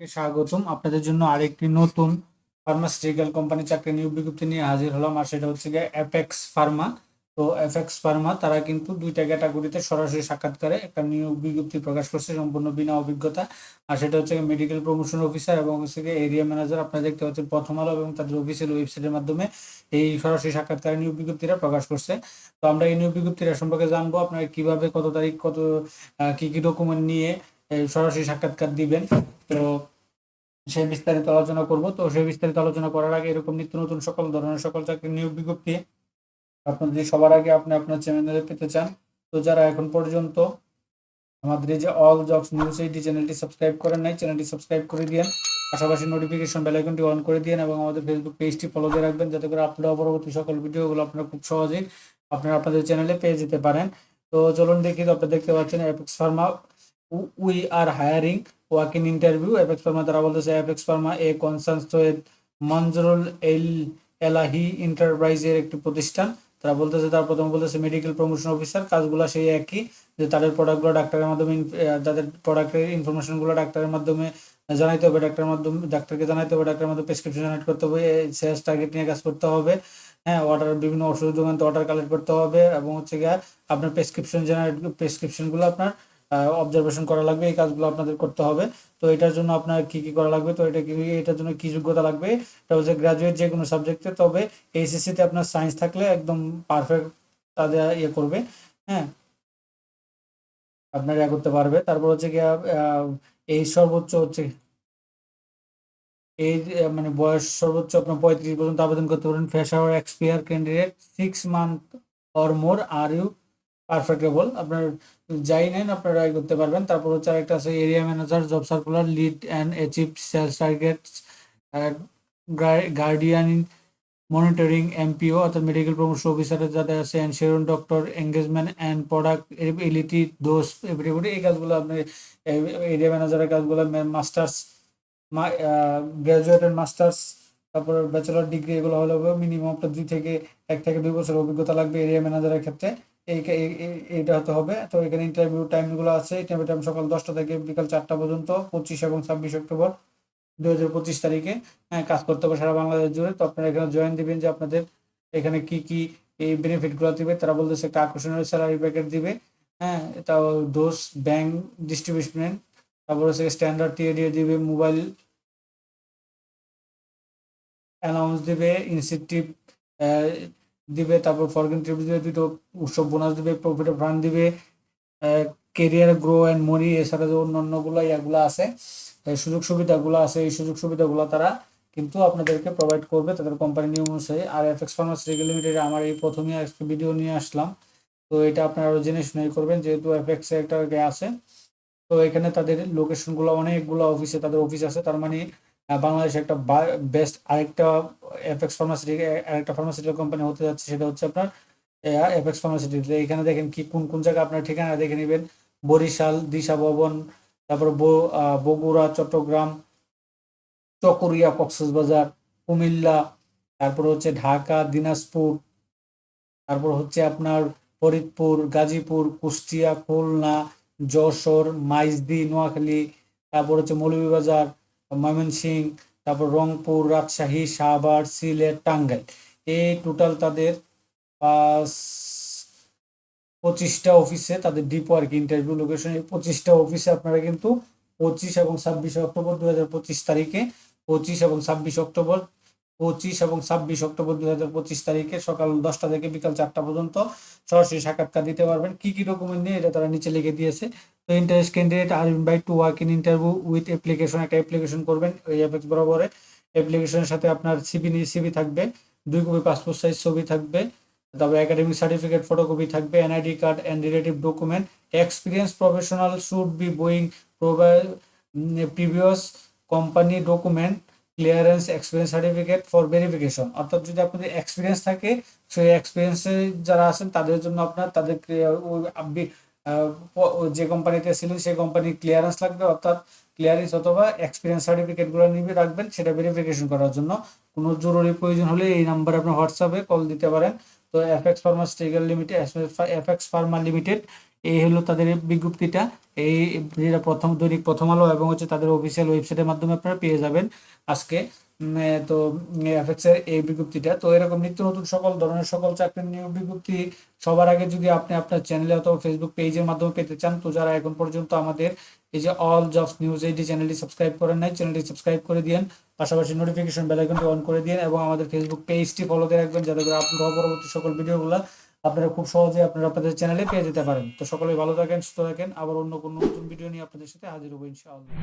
স্বাগতম। আপনাদের জন্য আরেকটি নতুন ফার্মাসিউটিক্যাল কোম্পানি চাকরি নিয়োগ বিজ্ঞপ্তি নিয়ে হাজির হলাম, আর সেটা হচ্ছে গিয়ে অ্যাপেক্স ফার্মা তো অ্যাপেক্স ফার্মা তারা কিন্তু দুইটা ক্যাটাগরিতে সরাসরি সাক্ষাৎকারে একটা নিয়োগ বিজ্ঞপ্তি প্রকাশ করছে সম্পূর্ণ বিনা অভিজ্ঞতা। আর সেটা হচ্ছে মেডিকেল প্রমোশন অফিসার এবং হচ্ছে এরিয়া ম্যানেজার আপনারা দেখতে পাচ্ছেন প্রথম আলো এবং তাদের অফিসিয়াল ওয়েবসাইটের মাধ্যমে এই সরাসরি সাক্ষাৎকারে নিয়োগ বিজ্ঞপ্তিটা প্রকাশ করছে। তো আমরা এই নিয়োগ বিজ্ঞপ্তিটা সম্পর্কে জানব, আপনারা কীভাবে, কত তারিখ, কত কি কি ডকুমেন্ট নিয়ে সরাসরি সাক্ষাৎকার দিবেন। তো সেই বিস্তারিত আলোচনা করব। তো সেই বিস্তারিত আলোচনা করার আগে এরকম নিত্য নতুন সকল ধরনের সকল চাকরির নিয়োগ বিজ্ঞপ্তি আপনার যদি সবার আগে আপনি আপনার চ্যানেলে পেতে চান, তো যারা এখন পর্যন্ত আমাদের যে অল জবস নিউজ এইটি চ্যানেলটি সাবস্ক্রাইব করেন নাই, চ্যানেলটি সাবস্ক্রাইব করে দিয়েন। পাশাপাশি নোটিফিকেশন বেল আইকনটি অন করে দিয়েন এবং আমাদের ফেসবুক পেজটি ফলো দিয়ে রাখবেন যাতে করে হওয়া পরবর্তী সকল ভিডিওগুলো আপনারা খুব সহজেই আপনারা আপনাদের চ্যানেলে পেয়ে যেতে পারেন। তো চলুন দেখি, তো আপনারা দেখতে পাচ্ছেন Apex pharma we are hiring walk in interview Apex pharma তারা বলতেছে Apex pharma a concern Monjurul এল এলাহি এন্টারপ্রাইজের একটি প্রতিষ্ঠান। তারা বলতেছে, তার প্রথম বলতেছে মেডিকেল প্রমোশন অফিসার কাজগুলো সেই একই, যে তাদের প্রোডাক্টগুলো ডাক্তারের মাধ্যমে তাদের প্রোডাক্টের ইনফরমেশনগুলো ডাক্তারের মাধ্যমে জানাইতে হবে ডাক্তারের মাধ্যমে ডাক্তারকে জানাইতে হবে ডাক্তারের মাধ্যমে প্রেসক্রিপশন জেনারেট করতে হবে সেলস টার্গেট নিয়ে কাজ করতে হবে। হ্যাঁ অর্ডার বিভিন্ন ওষুধ দোকান অর্ডার কালেক্ট করতে হবে এবং হচ্ছে গিয়ে আপনার প্রেসক্রিপশন জেনারেট প্রেসক্রিপশনগুলো আপনার অবজারভেশন করা লাগবে এই কাজগুলো আপনাদের করতে হবে। তো এটার জন্য আপনার কি কি করা লাগবে? তো এটা কি এটার জন্য কি যোগ্যতা লাগবে? এটা হচ্ছে গ্রাজুয়েট যে কোনো সাবজেক্টে তবে এইচএসসি তে আপনার সায়েন্স থাকলে একদম পারফেক্ট তাদের ইয়ে করবে হ্যাঁ? আপনার ইয়ে করতে পারবে। তারপর হচ্ছে আহ, এই সর্বোচ্চ হচ্ছে এই মানে বয়স সর্বোচ্চ আপনার পঁয়ত্রিশ পর্যন্ত আবেদন করতে পারেন। Fresher experience candidate six month or more are you পারফেক্টেবল আপনার যাই নেন, আপনারা করতে পারবেন। তারপর হচ্ছে আরেকটা আছে area manager job circular lead and achieve sales targets guardian monitoring MPO অর্থাৎ মেডিকেল প্রমোশন অফিসারের যাদের আছে ensure doctor engagement and product ability দোষ এভরিবডি এই কাজগুলো আপনি এরিয়া ম্যানেজারের কাজগুলো মাস্টার্স গ্রাজুয়েট অ্যান্ড মাস্টার্স তারপর ব্যাচেলর ডিগ্রি এগুলো হলে মিনিমাম আপনার দুই থেকে, এক থেকে দুই বছর অভিজ্ঞতা লাগবে এরিয়া ম্যানেজারের ক্ষেত্রে। এইটা হতে হবে। তো এখানে ইন্টারভিউ টাইমগুলো আছে। ইন্টারভিউ টাইম সকাল দশটা থেকে বিকাল চারটা পর্যন্ত পঁচিশ এবং ছাব্বিশ অক্টোবর দুই হাজার পঁচিশ তারিখে হ্যাঁ, কাজ করতে হবে সারা বাংলাদেশ জুড়ে। তো আপনারা এখানে জয়েন দিবেন যে আপনাদের এখানে কি কি এই বেনিফিটগুলো দিবে। তারা বলতেছে একটা আকর্ষণীয় স্যালারি প্যাকেট দিবে। হ্যাঁ তাও দোষ ব্যাংক ডিস্ট্রিবিউশন তারপর হচ্ছে স্ট্যান্ডার্ড টিএডিএ দিবে মোবাইল অ্যানাউন্স দিবে ইনসেন্টিভ দিবে, তারপর ফরগেন ট্রিপ দিবে দুটো উৎসব বোনাস দিবে প্রফিট ফান্ড দিবে কেরিয়ার গ্রো অ্যান্ড মনি এছাড়া যে অন্যান্যগুলো, ইয়াগুলো আছে সুযোগ সুবিধাগুলো আছে, এই সুযোগ সুবিধাগুলো তারা কিন্তু আপনাদেরকে প্রোভাইড করবে তাদের কোম্পানি নিয়ম অনুসারে। আর এফ এক্স ফার্মাসিউটিক্যাল লিমিটেড আমার এই প্রথমেই আজকে ভিডিও নিয়ে আসলাম। তো এটা আপনারা আরও জেনে শুনেই করবেন, যেহেতু এফএক্স একটা ইয়ে আছে, তো এখানে তাদের লোকেশনগুলো অনেকগুলো অফিসে তাদের অফিস আছে, তার মানে বাংলাদেশে একটা বেস্ট আরেকটা এফএক্স ফার্মাসিউটিক্যাল আরেকটা ফার্মাসিউটিক্যাল কোম্পানি হতে যাচ্ছে, সেটা হচ্ছে আপনার এফএক্স ফার্মাসিউটিক্যাল এখানে দেখেন কি, কোন কোন জায়গায় আপনার ঠিকানা দেখে নেবেন? বরিশাল, দিশা ভবন, তারপর বগুড়া, চট্টগ্রাম, চকরিয়া, কক্সবাজার, কুমিল্লা, তারপর হচ্ছে ঢাকা, দিনাজপুর, তারপর হচ্ছে আপনার ফরিদপুর, গাজীপুর, কুষ্টিয়া, খুলনা, যশোর, মাইজদি, নোয়াখালী, তারপর হচ্ছে মৌলভীবাজার ময়মনসিংহ তারপর রংপুর, রাজশাহী, সাভার, সিলেট, টাঙ্গাইল। এই টোটাল তাদের পঁচিশটা অফিসে তাদের ডিপো আর কি ইন্টারভিউ লোকেশন এই পঁচিশটা অফিসে আপনারা কিন্তু পঁচিশ এবং ছাব্বিশে অক্টোবর দু হাজার পঁচিশ তারিখে, পঁচিশ এবং ছাব্বিশ অক্টোবর, পঁচিশ এবং ছাব্বিশ অক্টোবর দু হাজার পঁচিশ তারিখে সকাল দশটা থেকে বিকাল চারটা পর্যন্ত সরাসরি সাক্ষাৎকার দিতে পারবেন। কি কি ডকুমেন্ট নিয়ে এটা তারা নিচে লিখে দিয়েছে তো interest candidate are invite to work in interview with application একটা অ্যাপ্লিকেশন করবেন, ওই অ্যাপেক্স বরাবরে। অ্যাপ্লিকেশনের সাথে আপনার সিবি সিবি থাকবে, দুই কপি পাসপোর্ট সাইজ ছবি থাকবে, তারপরে একাডেমিক সার্টিফিকেট ফটোকপি থাকবে NID card and relative document experience professional should be Boeing previous company document clearance experience certificate for verification অর্থাৎ যদি আপনাদের এক্সপিরিয়েন্স থাকে, সেই এক্সপিরিয়েন্সে যারা আছেন, তাদের জন্য আপনার তাদের আপনি- যে কোম্পানিতে ছিলেন সেই কোম্পানির ক্লিয়ারেন্স লাগবে, অর্থাৎ ক্লিয়ারেন্স অথবা এক্সপিরিয়েন্স সার্টিফিকেটগুলো নিবে, রাখবেন, সেটা ভেরিফিকেশন করার জন্য। কোনো জরুরি প্রয়োজন হলে এই নাম্বারে আপনার হোয়াটসঅ্যাপে কল দিতে পারেন। তো FX pharmaceutical limited FX pharma limited এই হলো তাদের বিজ্ঞপ্তিটা। এই যেটা প্রথম, দৈনিক প্রথম আলো এবং হচ্ছে তাদের অফিসিয়াল ওয়েবসাইটের মাধ্যমে আপনারা পেয়ে যাবেন। আজকে তো এফএক্স এর এই বিজ্ঞপ্তিটা। তো এরকম নিত্য নতুন সকল ধরনের সকল চাকরির নিয়োগ বিজ্ঞপ্তি সবার আগে যদি আপনি আপনার চ্যানেলে অথবা ফেসবুক পেজের মাধ্যমে পেতে চান, তো যারা এখন পর্যন্ত আমাদের এই যে অল জবস নিউজ এইটি চ্যানেলটি সাবস্ক্রাইব করেন নাই চ্যানেলটি সাবস্ক্রাইব করে দিন পাশাপাশি নোটিফিকেশন বেল আইকনটি অন করে দিন এবং আমাদের ফেসবুক পেজটি ফলো দিয়ে রাখবেন, যাতে করে হওয়া পরবর্তী সকল ভিডিওগুলো আপনারা খুব সহজে আপনারা আপনাদের চ্যানেলে পেয়ে যেতে পারেন। তো সকলে ভালো থাকেন, সুস্থ থাকেন। আবার অন্য কোনো নতুন ভিডিও নিয়ে আপনাদের সাথে হাজির হব ইনশাআল্লাহ।